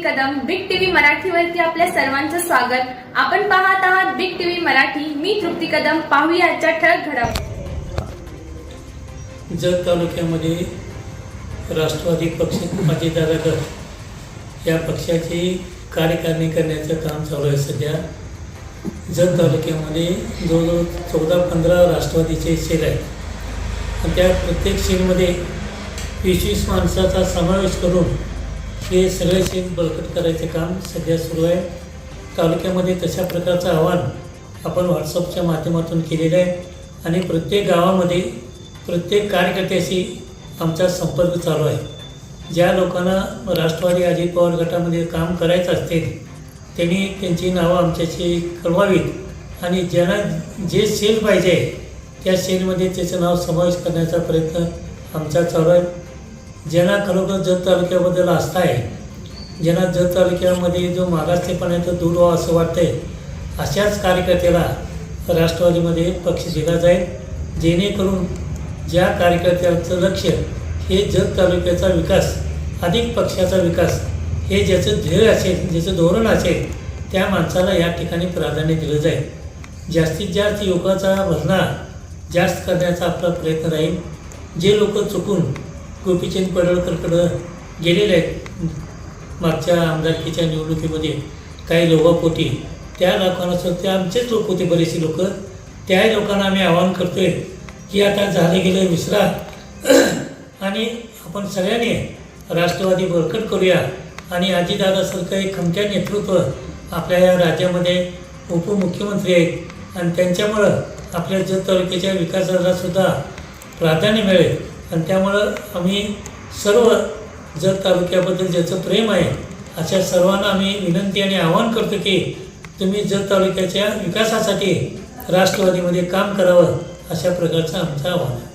Kadam big TV मराठीवरती आपल्या सर्वांचं स्वागत. आपण पाहत आहात बिग टीव्ही मराठी. मी तृप्ती कदम. पाहूया आजच्या ठळक घडामोडी. जत तालुक्यामध्ये राष्ट्रवादी पक्ष अजितदादा गट या पक्षाची कार्यकारिणी करण्याचं काम चालू आहे सध्या. जत तालुक्यामध्ये जवळजवळ चौदा पंधरा राष्ट्रवादीचे शेल आहेत. आणि त्या प्रत्येक शेलमध्ये वीस वीस माणसाचा समावेश करून हे सगळे शेत बळकट करायचे काम सध्या सुरू आहे. तालुक्यामध्ये तशा प्रकारचं आव्हान आपण व्हॉट्सअपच्या माध्यमातून केलेलं आहे आणि प्रत्येक गावामध्ये प्रत्येक कार्यकर्त्याशी आमचा संपर्क चालू आहे. ज्या लोकांना राष्ट्रवादी अजित पवार गटामध्ये काम करायचं असतील त्यांनी त्यांची नावं आमच्याशी कळवावीत आणि ज्यांना जे सेल पाहिजे त्या सेलमध्ये त्याचं नाव समावेश करण्याचा प्रयत्न आमचा चालू आहे. ज्यांना खरोखर जत तालुक्याबद्दल आस्था आहे ज्यांना जत तालुक्यामध्ये जो मागासलेपणा आहे तो दूर व्हावा असं वाटतंय अशाच कार्यकर्त्याला राष्ट्रवादीमध्ये पक्ष दिला जाईल. जेणेकरून ज्या कार्यकर्त्याचं लक्ष हे जत तालुक्याचा विकास अधिक पक्षाचा विकास हे ज्याचं ध्येय असेल ज्याचं धोरण असेल त्या माणसाला या ठिकाणी प्राधान्य दिलं जाईल. जास्तीत जास्त योगाचा भरणा जास्त करण्याचा आपला प्रयत्न राहील. जे लोक चुकून गोपीचंद पडळकरकडं गेलेले आहेत. मागच्या आमदारकीच्या निवडणुकीमध्ये काही लोकांपोटी त्या लोकांना सुद्धा ते आमचेच लोक होते बरेचसे लोक. त्याही लोकांना आम्ही आवाहन करतोय की आता झालं गेलं विसरा. आणि आपण सगळ्यांनी राष्ट्रवादी बळकट करूया. आणि अजितदादासारखं एक खमक्या नेतृत्व आपल्या या राज्यामध्ये उपमुख्यमंत्री आहेत. आणि त्यांच्यामुळं आपल्या जत तालुक्याच्या विकासाला सुद्धा प्राधान्य मिळेल. आणि त्यामुळं आम्ही सर्व जत तालुक्याबद्दल ज्याचं प्रेम आहे अशा सर्वांना आम्ही विनंती आणि आवाहन करतो की तुम्ही जत तालुक्याच्या विकासासाठी राष्ट्रवादीमध्ये काम करावं अशा प्रकारचं आमचं आव्हान आहे.